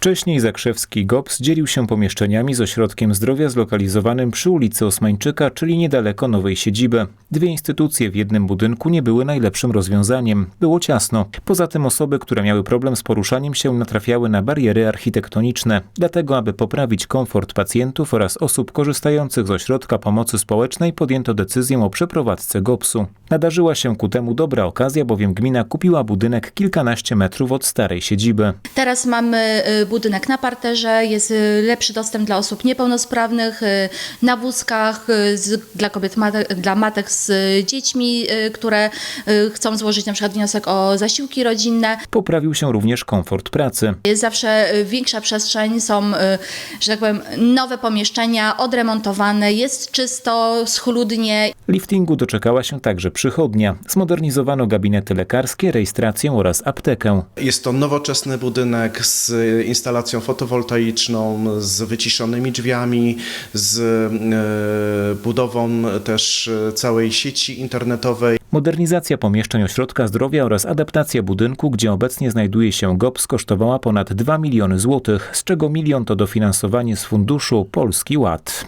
Wcześniej Zakrzewski GOPS dzielił się pomieszczeniami z ośrodkiem zdrowia zlokalizowanym przy ulicy Osmańczyka, czyli niedaleko nowej siedziby. Dwie instytucje w jednym budynku nie były najlepszym rozwiązaniem. Było ciasno. Poza tym osoby, które miały problem z poruszaniem się, natrafiały na bariery architektoniczne. Dlatego, aby poprawić komfort pacjentów oraz osób korzystających z ośrodka pomocy społecznej, podjęto decyzję o przeprowadzce GOPS-u. Nadarzyła się ku temu dobra okazja, bowiem gmina kupiła budynek kilkanaście metrów od starej siedziby. Teraz mamy y, budynek na parterze, jest y, lepszy dostęp dla osób niepełnosprawnych, y, na wózkach, dla kobiet, dla matek z dziećmi, które chcą złożyć na przykład wniosek o zasiłki rodzinne. Poprawił się również komfort pracy. Jest zawsze większa przestrzeń, są, że tak powiem, nowe pomieszczenia, odremontowane, jest czysto, schludnie. Liftingu doczekała się także przychodnia. Zmodernizowano gabinety lekarskie, rejestrację oraz aptekę. Jest to nowoczesny budynek z instalacją fotowoltaiczną, z wyciszonymi drzwiami, z e, budową też całej sieci internetowej. Modernizacja pomieszczeń ośrodka zdrowia oraz adaptacja budynku, gdzie obecnie znajduje się GOPS, kosztowała ponad 2 miliony złotych, z czego milion to dofinansowanie z funduszu Polski Ład.